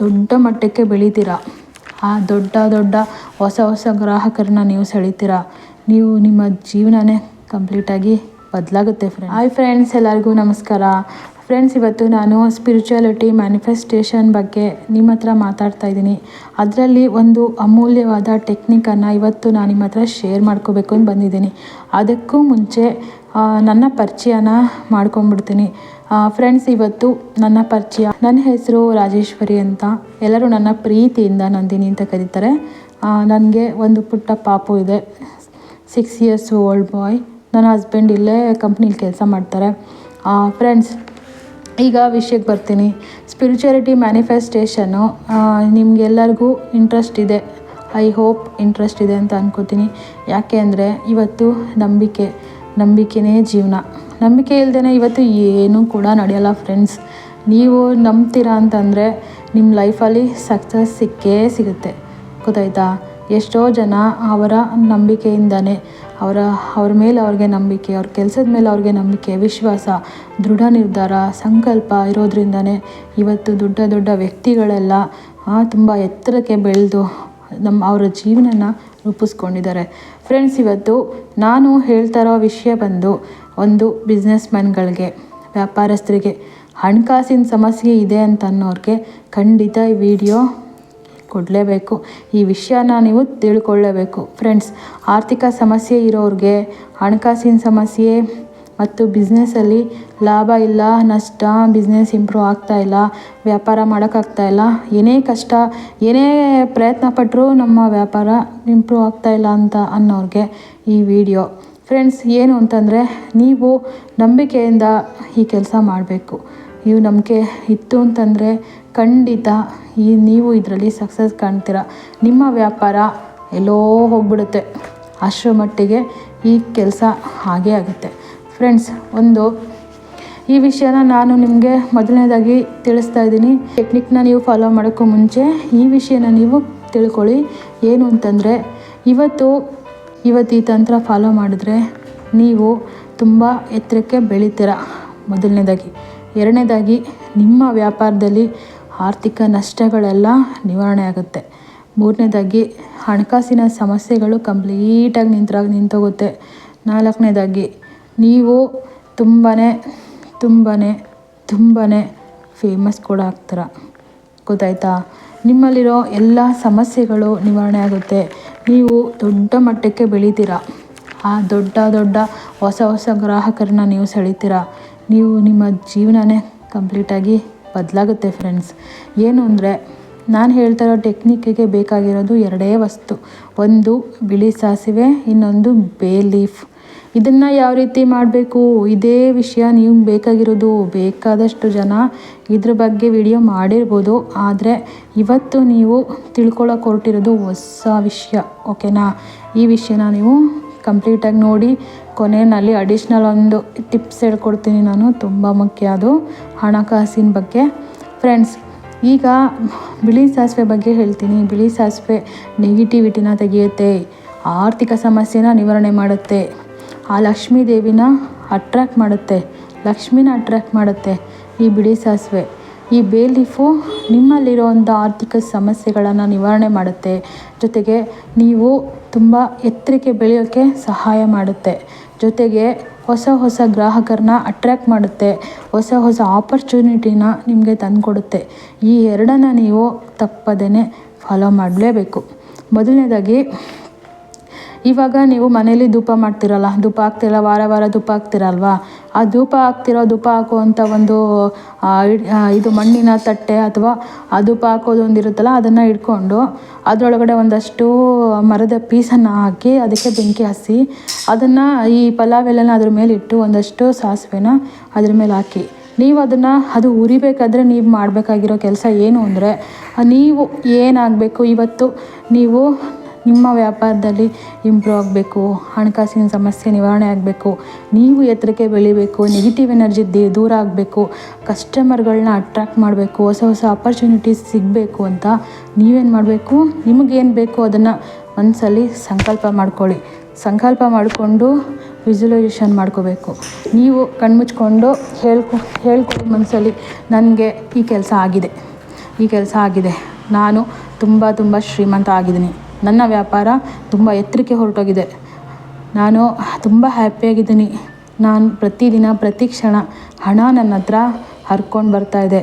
ದೊಡ್ಡ ಮಟ್ಟಕ್ಕೆ ಬೆಳಿತೀರ? ಆ ದೊಡ್ಡ ದೊಡ್ಡ ಹೊಸ ಹೊಸ ಗ್ರಾಹಕರನ್ನ ನೀವು ಸೆಳೀತೀರ? ನೀವು ನಿಮ್ಮ ಜೀವನನೇ ಕಂಪ್ಲೀಟಾಗಿ ಬದಲಾಗುತ್ತೆ ಫ್ರೆಂಡ್ ಹಾಯ್ ಫ್ರೆಂಡ್ಸ್ ಎಲ್ಲರಿಗೂ ನಮಸ್ಕಾರ. ಫ್ರೆಂಡ್ಸ್ ಇವತ್ತು ನಾನು ಸ್ಪಿರಿಚುಯಾಲಿಟಿ ಮ್ಯಾನಿಫೆಸ್ಟೇಷನ್ ಬಗ್ಗೆ ನಿಮ್ಮ ಹತ್ರ ಮಾತಾಡ್ತಾ ಇದ್ದೀನಿ. ಅದರಲ್ಲಿ ಒಂದು ಅಮೂಲ್ಯವಾದ ಟೆಕ್ನಿಕನ್ನು ಇವತ್ತು ನಾನು ನಿಮ್ಮ ಹತ್ರ ಶೇರ್ ಮಾಡ್ಕೋಬೇಕು ಅಂತ ಬಂದಿದ್ದೀನಿ. ಅದಕ್ಕೂ ಮುಂಚೆ ನನ್ನ ಪರಿಚಯನ ಮಾಡ್ಕೊಂಬಿಡ್ತೀನಿ ಫ್ರೆಂಡ್ಸ್ ಇವತ್ತು ನನ್ನ ಪರಿಚಯ, ನನ್ನ ಹೆಸರು ರಾಜೇಶ್ವರಿ ಅಂತ. ಎಲ್ಲರೂ ನನ್ನ ಪ್ರೀತಿಯಿಂದ ನಂದಿನಿ ಅಂತ ಕರೀತಾರೆ. ನನಗೆ ಒಂದು ಪುಟ್ಟ ಪಾಪು ಇದೆ. ಸಿಕ್ಸ್ ಇಯರ್ಸ್ ಓಲ್ಡ್ ಬಾಯ್ ನನ್ನ ಹಸ್ಬೆಂಡ್ ಇಲ್ಲೇ ಕಂಪ್ನಿಲಿ ಕೆಲಸ ಮಾಡ್ತಾರೆ. ಫ್ರೆಂಡ್ಸ್ ಈಗ ವಿಷಯಕ್ಕೆ ಬರ್ತೀನಿ. ಸ್ಪಿರಿಚುಯಾಲಿಟಿ ಮ್ಯಾನಿಫೆಸ್ಟೇಷನು ನಿಮಗೆಲ್ಲರಿಗೂ ಇಂಟ್ರೆಸ್ಟ್ ಇದೆ. ಐ ಹೋಪ್ ಇಂಟ್ರೆಸ್ಟ್ ಇದೆ ಅಂತ ಅಂದ್ಕೋತೀನಿ ಯಾಕೆ ಅಂದರೆ, ಇವತ್ತು ನಂಬಿಕೆ. ನಂಬಿಕೆನೇ ಜೀವನ. ನಂಬಿಕೆ ಇಲ್ಲದೇ ಇವತ್ತು ಏನೂ ಕೂಡ ನಡೆಯಲ್ಲ ಫ್ರೆಂಡ್ಸ್ ನೀವು ನಂಬ್ತೀರಾ ಅಂತಂದರೆ ನಿಮ್ಮ ಲೈಫಲ್ಲಿ ಸಕ್ಸಸ್ ಸಿಕ್ಕೇ ಸಿಗುತ್ತೆ. ಗೊತ್ತಾಯ್ತಾ? ಎಷ್ಟೋ ಜನ ಅವರ ನಂಬಿಕೆಯಿಂದನೇ, ಅವರ, ಅವ್ರ ಮೇಲೆ ಅವ್ರಿಗೆ ನಂಬಿಕೆ, ಅವ್ರ ಕೆಲಸದ ಮೇಲೆ ಅವ್ರಿಗೆ ನಂಬಿಕೆ, ವಿಶ್ವಾಸ, ದೃಢ ನಿರ್ಧಾರ, ಸಂಕಲ್ಪ ಇರೋದ್ರಿಂದನೇ ಇವತ್ತು ದೊಡ್ಡ ದೊಡ್ಡ ವ್ಯಕ್ತಿಗಳೆಲ್ಲ ತುಂಬ ಎತ್ತರಕ್ಕೆ ಬೆಳೆದು ನಮ್ಮ ಅವರ ಜೀವನನ ರೂಪಿಸ್ಕೊಂಡಿದ್ದಾರೆ. ಫ್ರೆಂಡ್ಸ್, ಇವತ್ತು ನಾನು ಹೇಳ್ತಾ ಇರೋ ವಿಷಯ ಬಂದು ಒಂದು ಬಿಸ್ನೆಸ್ ಮ್ಯಾನ್ಗಳಿಗೆ ವ್ಯಾಪಾರಸ್ಥರಿಗೆ ಹಣಕಾಸಿನ ಸಮಸ್ಯೆ ಇದೆ ಅಂತ ಅನ್ನೋರಿಗೆ ಖಂಡಿತ ಈ ವಿಡಿಯೋ ಕೊಡಲೇಬೇಕು. ಈ ವಿಷಯನ ನೀವು ತಿಳ್ಕೊಳ್ಳೇಬೇಕು. ಫ್ರೆಂಡ್ಸ್, ಆರ್ಥಿಕ ಸಮಸ್ಯೆ ಇರೋರಿಗೆ ಹಣಕಾಸಿನ ಸಮಸ್ಯೆ ಮತ್ತು ಬಿಸ್ನೆಸ್ಸಲ್ಲಿ ಲಾಭ ಇಲ್ಲ, ನಷ್ಟ ಬಿಸ್ನೆಸ್ ಇಂಪ್ರೂವ್ ಆಗ್ತಾ ಇಲ್ಲ, ವ್ಯಾಪಾರ ಮಾಡೋಕ್ಕಾಗ್ತಾಯಿಲ್ಲ ಏನೇ ಕಷ್ಟ, ಏನೇ ಪ್ರಯತ್ನ ಪಟ್ಟರೂ ನಮ್ಮ ವ್ಯಾಪಾರ ಇಂಪ್ರೂವ್ ಆಗ್ತಾ ಇಲ್ಲ ಅಂತ ಅನ್ನೋರಿಗೆ ಈ ವಿಡಿಯೋ ಫ್ರೆಂಡ್ಸ್ ಏನು ಅಂತಂದರೆ ನೀವು ನಂಬಿಕೆಯಿಂದ ಈ ಕೆಲಸ ಮಾಡಬೇಕು. ನೀವು ನಂಬಿಕೆ ಇತ್ತು ಅಂತಂದರೆ ಖಂಡಿತ ಈ ನೀವು ಇದರಲ್ಲಿ ಸಕ್ಸಸ್ ಕಾಣ್ತೀರ. ನಿಮ್ಮ ವ್ಯಾಪಾರ ಎಲ್ಲೋ ಹೋಗ್ಬಿಡುತ್ತೆ. ಅಷ್ಟರ ಮಟ್ಟಿಗೆ ಈ ಕೆಲಸ ಹಾಗೇ ಆಗುತ್ತೆ. ಫ್ರೆಂಡ್ಸ್ ಒಂದು. ಈ ವಿಷಯನ ನಾನು ನಿಮಗೆ ಮೊದಲನೇದಾಗಿ ತಿಳಿಸ್ತಾ ಇದ್ದೀನಿ. ಟೆಕ್ನಿಕ್ನ ನೀವು ಫಾಲೋ ಮಾಡೋಕ್ಕೂ ಮುಂಚೆ ಈ ವಿಷಯನ ನೀವು ತಿಳ್ಕೊಳ್ಳಿ. ಏನು ಅಂತಂದರೆ, ಇವತ್ತು ಇವತ್ತು ಈ ತಂತ್ರ ಫಾಲೋ ಮಾಡಿದ್ರೆ ನೀವು ತುಂಬ ಎತ್ತರಕ್ಕೆ ಬೆಳಿತೀರ. ಮೊದಲನೇದಾಗಿ. ಎರಡನೇದಾಗಿ, ನಿಮ್ಮ ವ್ಯಾಪಾರದಲ್ಲಿ ಆರ್ಥಿಕ ನಷ್ಟಗಳೆಲ್ಲ ನಿವಾರಣೆ ಆಗುತ್ತೆ. ಮೂರನೇದಾಗಿ, ಹಣಕಾಸಿನ ಸಮಸ್ಯೆಗಳು ಕಂಪ್ಲೀಟಾಗಿ ನಿಂತಾಗ ನಿಂತೋಗುತ್ತೆ. ನಾಲ್ಕನೇದಾಗಿ ನೀವು ತುಂಬಾ ತುಂಬಾ ತುಂಬಾ ಫೇಮಸ್ ಕೂಡ ಆಗ್ತೀರ. ಗೊತ್ತಾಯ್ತಾ? ನಿಮ್ಮಲ್ಲಿರೋ ಎಲ್ಲ ಸಮಸ್ಯೆಗಳು ನಿವಾರಣೆ ಆಗುತ್ತೆ. ನೀವು ದೊಡ್ಡ ಮಟ್ಟಕ್ಕೆ ಬೆಳಿತೀರ. ಆ ದೊಡ್ಡ ದೊಡ್ಡ ಹೊಸ ಹೊಸ ಗ್ರಾಹಕರನ್ನ ನೀವು ಸೆಳೀತೀರ. ನೀವು ನಿಮ್ಮ ಜೀವನನೇ ಕಂಪ್ಲೀಟಾಗಿ ಬದಲಾಗುತ್ತೆ ಫ್ರೆಂಡ್ಸ್ ಏನು ಅಂದರೆ, ನಾನು ಹೇಳ್ತಾ ಇರೋ ಟೆಕ್ನಿಕ್ಕಿಗೆ ಬೇಕಾಗಿರೋದು ಎರಡೇ ವಸ್ತು. ಒಂದು ಬಿಳಿ ಸಾಸಿವೆ, ಇನ್ನೊಂದು ಬೇ ಲೀಫ್ ಇದನ್ನು ಯಾವ ರೀತಿ ಮಾಡಬೇಕು? ಇದೇ ವಿಷಯ ನೀವು ಬೇಕಾಗಿರೋದು. ಬೇಕಾದಷ್ಟು ಜನ ಇದ್ರ ಬಗ್ಗೆ ವಿಡಿಯೋ ಮಾಡಿರ್ಬೋದು. ಆದರೆ ಇವತ್ತು ನೀವು ತಿಳ್ಕೊಳ್ಳೋಕೆ ಹೊರಟಿರೋದು ಹೊಸ ವಿಷಯ ಓಕೆನಾ ಈ ವಿಷಯನ ನೀವು ಕಂಪ್ಲೀಟಾಗಿ ನೋಡಿ, ಕೊನೆಯಲ್ಲಿ ಅಡಿಷ್ನಲ್ ಒಂದು ಟಿಪ್ಸ್ ಹೇಳ್ಕೊಡ್ತೀನಿ ನಾನು. ತುಂಬ ಮುಖ್ಯ ಅದು. ಹಣಕಾಸಿನ ಬಗ್ಗೆ. ಫ್ರೆಂಡ್ಸ್ ಈಗ ಬಿಳಿ ಸಾಸಿವೆ ಬಗ್ಗೆ ಹೇಳ್ತೀನಿ. ಬಿಳಿ ಸಾಸಿವೆ ನೆಗೆಟಿವಿಟಿನ ತೆಗೆಯುತ್ತೆ, ಆರ್ಥಿಕ ಸಮಸ್ಯೆನ ನಿವಾರಣೆ ಮಾಡುತ್ತೆ. ಆ ಲಕ್ಷ್ಮೀ ದೇವಿನ ಅಟ್ರ್ಯಾಕ್ಟ್ ಮಾಡುತ್ತೆ. ಲಕ್ಷ್ಮಿನ ಅಟ್ರ್ಯಾಕ್ಟ್ ಮಾಡುತ್ತೆ ಈ ಬಿಳಿ ಸಾಸಿವೆ. ಈ ಬೇ ಲೀಫು ನಿಮ್ಮಲ್ಲಿರುವಂಥ ಆರ್ಥಿಕ ಸಮಸ್ಯೆಗಳನ್ನು ನಿವಾರಣೆ ಮಾಡುತ್ತೆ. ಜೊತೆಗೆ ನೀವು ತುಂಬ ಎತ್ತರಕ್ಕೆ ಬೆಳೆಯೋಕ್ಕೆ ಸಹಾಯ ಮಾಡುತ್ತೆ. ಜೊತೆಗೆ ಹೊಸ ಹೊಸ ಗ್ರಾಹಕರನ್ನ ಅಟ್ರ್ಯಾಕ್ಟ್ ಮಾಡುತ್ತೆ. ಹೊಸ ಹೊಸ ಆಪರ್ಚುನಿಟಿನ ನಿಮಗೆ ತಂದುಕೊಡುತ್ತೆ. ಈ ಎರಡನ್ನ ನೀವು ತಪ್ಪದೇ ಫಾಲೋ ಮಾಡಲೇಬೇಕು. ಮೊದಲನೇದಾಗಿ ಇವಾಗ ನೀವು ಮನೇಲಿ ಧೂಪ ಮಾಡ್ತಿರಲ್ಲ, ಧೂಪ ಹಾಕ್ತಿರಲ್ಲ, ವಾರ ವಾರ ಧೂಪ ಹಾಕ್ತಿರಲ್ವಾ? ಆ ಧೂಪ ಹಾಕ್ತಿರೋ ಧೂಪ ಹಾಕುವಂಥ ಒಂದು ಇದು ಮಣ್ಣಿನ ತಟ್ಟೆ ಅಥವಾ ಆ ಧೂಪ ಹಾಕೋದು ಒಂದು ಇರುತ್ತಲ್ಲ, ಅದನ್ನು ಇಟ್ಕೊಂಡು ಅದರೊಳಗಡೆ ಒಂದಷ್ಟು ಮರದ ಪೀಸನ್ನು ಹಾಕಿ ಅದಕ್ಕೆ ಬೆಂಕಿ ಹಸಿ ಅದನ್ನು ಈ ಪಲಾವ್ ಎಲೆನ ಅದ್ರ ಮೇಲೆ ಇಟ್ಟು ಒಂದಷ್ಟು ಸಾಸಿವೆನ ಅದ್ರ ಮೇಲೆ ಹಾಕಿ. ನೀವು ಅದನ್ನು, ಅದು ಉರಿಬೇಕಾದ್ರೆ ನೀವು ಮಾಡಬೇಕಾಗಿರೋ ಕೆಲಸ ಏನು ಅಂದರೆ ನೀವು ಏನಾಗಬೇಕು ಇವತ್ತು ನೀವು ನಿಮ್ಮ ವ್ಯಾಪಾರದಲ್ಲಿ ಇಂಪ್ರೂವ್ ಆಗಬೇಕು, ಹಣಕಾಸಿನ ಸಮಸ್ಯೆ ನಿವಾರಣೆ ಆಗಬೇಕು, ನೀವು ಎತ್ತರಕ್ಕೆ ಬೆಳಿಬೇಕು ನೆಗೆಟಿವ್ ಎನರ್ಜಿ ದೇ, ದೂರ ಆಗಬೇಕು ಕಸ್ಟಮರ್ಗಳನ್ನ ಅಟ್ರ್ಯಾಕ್ಟ್ ಮಾಡಬೇಕು, ಹೊಸ ಹೊಸ ಆಪರ್ಚುನಿಟೀಸ್ ಸಿಗಬೇಕು ಅಂತ ನೀವೇನು ಮಾಡಬೇಕು? ನಿಮಗೇನು ಬೇಕು ಅದನ್ನು ಒಂದ್ಸಲಿ ಸಂಕಲ್ಪ ಮಾಡ್ಕೊಳ್ಳಿ. ಸಂಕಲ್ಪ ಮಾಡಿಕೊಂಡು ವಿಜುಲೈಸೇಷನ್ ಮಾಡ್ಕೋಬೇಕು. ನೀವು ಕಣ್ಮುಚ್ಕೊಂಡು ಹೇಳ್ಕೊ, ಹೇಳ್ಕೊಳ್ಳಿ ಮನಸ್ಸಲ್ಲಿ ನನಗೆ ಈ ಕೆಲಸ ಆಗಿದೆ. ಈ ಕೆಲಸ ಆಗಿದೆ. ನಾನು ತುಂಬ ತುಂಬ ಶ್ರೀಮಂತ ಆಗಿದ್ದೀನಿ. ನನ್ನ ವ್ಯಾಪಾರ ತುಂಬ ಎತ್ತರಕ್ಕೆ ಹೊರಟೋಗಿದೆ. ನಾನು ತುಂಬ ಹ್ಯಾಪಿಯಾಗಿದ್ದೀನಿ. ನಾನು ಪ್ರತಿದಿನ, ಪ್ರತಿ ಕ್ಷಣ ಹಣ ನನ್ನ ಹತ್ರ ಹರ್ಕೊಂಡು ಬರ್ತಾ ಇದೆ.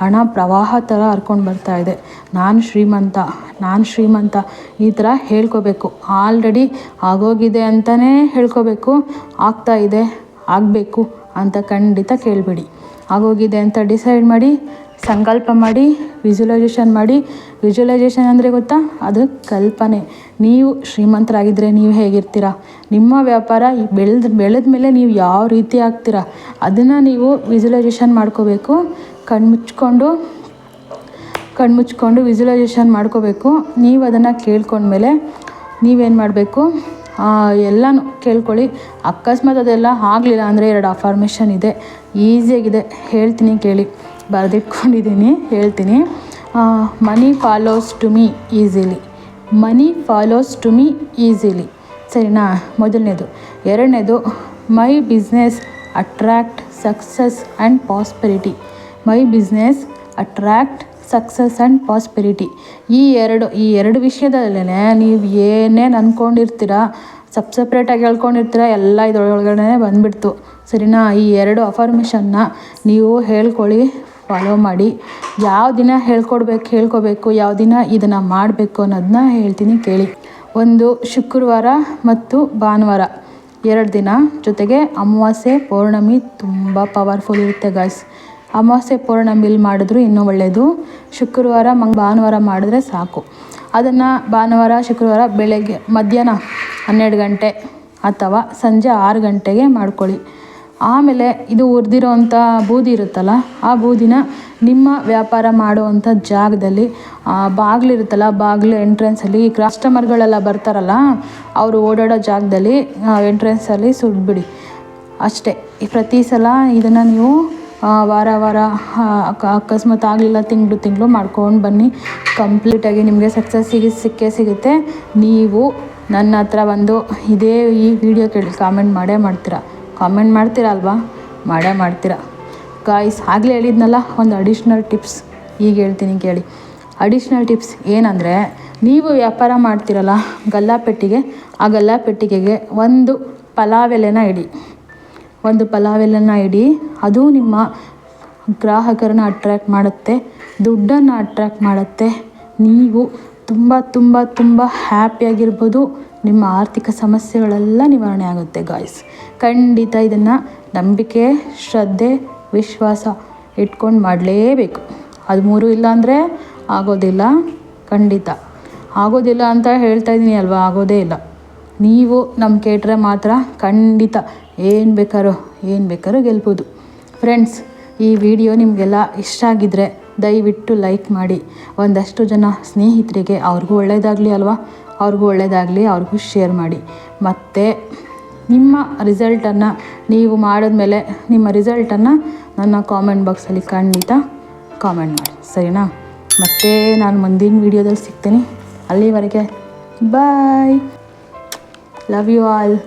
ಹಣ ಪ್ರವಾಹ ಥರ ಹರ್ಕೊಂಡು ಇದೆ. ನಾನು ಶ್ರೀಮಂತ ನಾನು ಶ್ರೀಮಂತ ಈ ಥರ ಹೇಳ್ಕೋಬೇಕು. ಆಲ್ರೆಡಿ ಆಗೋಗಿದೆ ಅಂತಲೇ ಹೇಳ್ಕೋಬೇಕು. ಆಗ್ತಾ ಇದೆ, ಆಗಬೇಕು ಅಂತ ಖಂಡಿತ ಕೇಳಬೇಡಿ. ಆಗೋಗಿದೆ ಅಂತ ಡಿಸೈಡ್ ಮಾಡಿ ಸಂಕಲ್ಪ ಮಾಡಿ ವಿಜುವಲೈಸೇಷನ್ ಮಾಡಿ. ವಿಜುವಲೈಸೇಷನ್ ಅಂದರೆ ಗೊತ್ತಾ? ಅದು ಕಲ್ಪನೆ. ನೀವು ಶ್ರೀಮಂತರಾಗಿದ್ದರೆ ನೀವು ಹೇಗಿರ್ತೀರ? ನಿಮ್ಮ ವ್ಯಾಪಾರ ಬೆಳೆದ ಬೆಳೆದ ಮೇಲೆ ನೀವು ಯಾವ ರೀತಿ ಆಗ್ತೀರ? ಅದನ್ನು ನೀವು ವಿಜುವಲೈಸೇಷನ್ ಮಾಡ್ಕೋಬೇಕು. ಕಣ್ಮುಚ್ಕೊಂಡು ಕಣ್ಮುಚ್ಕೊಂಡು ವಿಜುವಲೈಸೇಷನ್ ಮಾಡ್ಕೋಬೇಕು. ನೀವು ಅದನ್ನು ಕೇಳ್ಕೊಂಡ್ಮೇಲೆ ನೀವೇನು ಮಾಡಬೇಕು? ಎಲ್ಲನೂ ಕೇಳ್ಕೊಳ್ಳಿ. ಅಕಸ್ಮಾತ್ ಅದೆಲ್ಲ ಆಗಲಿಲ್ಲ ಅಂದರೆ ಎರಡು ಅಫಾರ್ಮೇಷನ್ ಇದೆ. ಈಸಿಯಾಗಿದೆ ಹೇಳ್ತೀನಿ ಕೇಳಿ. ಬರೆದಿಟ್ಕೊಂಡಿದ್ದೀನಿ, ಹೇಳ್ತೀನಿ. Money follows to me easily money follows to me easily ಸರಿನಾ? ಮೊದಲನೇದು. ಎರಡನೇದು my business attract success and prosperity my business attract success and prosperity ಈ ಎರಡು ಈ ಎರಡು ವಿಷಯದಲ್ಲೇ ನೀವು ಏನೇನು ಅಂದ್ಕೊಂಡಿರ್ತೀರ ಸಪ್ ಸಪ್ರೇಟಾಗಿ ಹೇಳ್ಕೊಂಡಿರ್ತೀರ, ಎಲ್ಲ ಇದ್ರೊಳಗಡೆ ಬಂದುಬಿಡ್ತು. ಸರಿನಾ? ಈ ಎರಡು ಅಫರ್ಮೇಷನ್ನ ನೀವು ಹೇಳ್ಕೊಳ್ಳಿ. ಫಾಲೋ ಮಾಡಿ. ಯಾವ ದಿನ ಹೇಳ್ಕೊಡ್ಬೇಕು, ಹೇಳ್ಕೊಬೇಕು, ಯಾವ ದಿನ ಇದನ್ನು ಮಾಡಬೇಕು ಅನ್ನೋದನ್ನ ಹೇಳ್ತೀನಿ ಕೇಳಿ. ಒಂದು, ಶುಕ್ರವಾರ ಮತ್ತು ಭಾನುವಾರ. ಎರಡು ದಿನ ಜೊತೆಗೆ ಅಮಾವಾಸ್ಯೆ ಪೌರ್ಣಮಿ ತುಂಬ ಪವರ್ಫುಲ್ ಇರುತ್ತೆ ಗಾಯ್ಸ್ ಅಮಾವಾಸ್ಯೆ ಪೌರ್ಣಮಿಲಿ ಮಾಡಿದ್ರು ಇನ್ನೂ ಒಳ್ಳೆಯದು ಶುಕ್ರವಾರ, ಮಂಗ್, ಭಾನುವಾರ ಮಾಡಿದ್ರೆ ಸಾಕು. ಅದನ್ನು ಭಾನುವಾರ, ಶುಕ್ರವಾರ ಬೆಳಗ್ಗೆ ಮಧ್ಯಾಹ್ನ ಹನ್ನೆರಡು ಗಂಟೆ ಅಥವಾ ಸಂಜೆ ಆರು ಗಂಟೆಗೆ ಮಾಡ್ಕೊಳ್ಳಿ. ಆಮೇಲೆ ಇದು ಹುರಿದಿರೋವಂಥ ಬೂದಿ ಇರುತ್ತಲ್ಲ, ಆ ಬೂದಿನ ನಿಮ್ಮ ವ್ಯಾಪಾರ ಮಾಡುವಂಥ ಜಾಗದಲ್ಲಿ ಬಾಗಿಲಿರುತ್ತಲ್ಲ ಬಾಗಿಲು ಎಂಟ್ರೆನ್ಸಲ್ಲಿ ಕಸ್ಟಮರ್ಗಳೆಲ್ಲ ಬರ್ತಾರಲ್ಲ, ಅವರು ಓಡಾಡೋ ಜಾಗದಲ್ಲಿ ಎಂಟ್ರೆನ್ಸಲ್ಲಿ ಸುಡ್ಬಿಡಿ ಅಷ್ಟೇ ಪ್ರತಿ ಸಲ ಇದನ್ನು ನೀವು ವಾರ ವಾರ ಅಕಸ್ಮಾತ್ ಆಗಲಿಲ್ಲ, ತಿಂಗಳು ತಿಂಗಳು ಮಾಡ್ಕೊಂಡು ಬನ್ನಿ. ಕಂಪ್ಲೀಟಾಗಿ ನಿಮಗೆ ಸಕ್ಸಸ್ ಸಿಗಿ, ಸಿಕ್ಕೇ ಸಿಗುತ್ತೆ. ನೀವು ನನ್ನ ಹತ್ರ ಬಂದು ಇದೇ ಈ ವಿಡಿಯೋ ಕೇಳಿ ಕಾಮೆಂಟ್ ಮಾಡೇ ಮಾಡ್ತೀರಾ. ಕಾಮೆಂಟ್ ಮಾಡ್ತೀರಾ ಅಲ್ವಾ ಮಾಡೇ ಮಾಡ್ತೀರಾ? ಗಾಯ್ಸ್ ಆಗಲೇ ಹೇಳಿದ್ನಲ್ಲ, ಒಂದು ಅಡಿಷ್ನಲ್ ಟಿಪ್ಸ್ ಈಗ ಹೇಳ್ತೀನಿ ಕೇಳಿ. ಅಡಿಷ್ನಲ್ ಟಿಪ್ಸ್ ಏನಂದರೆ, ನೀವು ವ್ಯಾಪಾರ ಮಾಡ್ತೀರಲ್ಲ, ಗಲ್ಲಾಪೆಟ್ಟಿಗೆ, ಆ ಗಲ್ಲಾಪೆಟ್ಟಿಗೆಗೆ ಒಂದು ಪಲಾವ್ ಎಲೆನ ಇಡಿ. ಒಂದು ಪಲಾವ್ ಎಲೆನ ಇಡಿ. ಅದು ನಿಮ್ಮ ಗ್ರಾಹಕರನ್ನ ಅಟ್ರ್ಯಾಕ್ಟ್ ಮಾಡುತ್ತೆ, ದುಡ್ಡನ್ನು ಅಟ್ರ್ಯಾಕ್ಟ್ ಮಾಡುತ್ತೆ. ನೀವು ತುಂಬ ತುಂಬ ತುಂಬ ಹ್ಯಾಪಿಯಾಗಿರ್ಬೋದು ನಿಮ್ಮ ಆರ್ಥಿಕ ಸಮಸ್ಯೆಗಳೆಲ್ಲ ನಿವಾರಣೆ ಆಗುತ್ತೆ ಗಾಯ್ಸ್ ಖಂಡಿತ ಇದನ್ನು ನಂಬಿಕೆ, ಶ್ರದ್ಧೆ, ವಿಶ್ವಾಸ ಇಟ್ಕೊಂಡು ಮಾಡಲೇಬೇಕು. ಅದು ಮೂರು ಇಲ್ಲಾಂದರೆ ಆಗೋದಿಲ್ಲ. ಖಂಡಿತ. ಆಗೋದಿಲ್ಲ ಅಂತ ಹೇಳ್ತಾ ಇದ್ದೀನಿ ಅಲ್ವಾ? ಆಗೋದೇ ಇಲ್ಲ. ನೀವು ನಮ್ಮ ಕೇಟ್ರೆ ಮಾತ್ರ ಖಂಡಿತ ಏನು ಬೇಕಾರೋ ಏನು ಬೇಕಾದ್ರೂ ಗೆಲ್ಬೋದು. ಫ್ರೆಂಡ್ಸ್ ಈ ವಿಡಿಯೋ ನಿಮಗೆಲ್ಲ ಇಷ್ಟ ಆಗಿದ್ದರೆ ದಯವಿಟ್ಟು ಲೈಕ್ ಮಾಡಿ. ಒಂದಷ್ಟು ಜನ ಸ್ನೇಹಿತರಿಗೆ ಅವ್ರಿಗೂ ಒಳ್ಳೆಯದಾಗಲಿ ಅಲ್ವಾ? ಅವ್ರಿಗೂ ಒಳ್ಳೆಯದಾಗಲಿ ಅವ್ರಿಗೂ ಶೇರ್ ಮಾಡಿ. ಮತ್ತು ನಿಮ್ಮ ರಿಸಲ್ಟನ್ನು ನೀವು ಮಾಡಿದ್ಮೇಲೆ ನಿಮ್ಮ ರಿಸಲ್ಟನ್ನು ನನ್ನ ಕಾಮೆಂಟ್ ಬಾಕ್ಸಲ್ಲಿ ಖಂಡಿತ ಕಾಮೆಂಟ್ ಮಾಡಿ. ಸರಿನಾ? ಮತ್ತೆ ನಾನು ಮುಂದಿನ ವಿಡಿಯೋದಲ್ಲಿ ಸಿಗ್ತೀನಿ. ಅಲ್ಲಿವರೆಗೆ ಬಾಯ್. Love you all.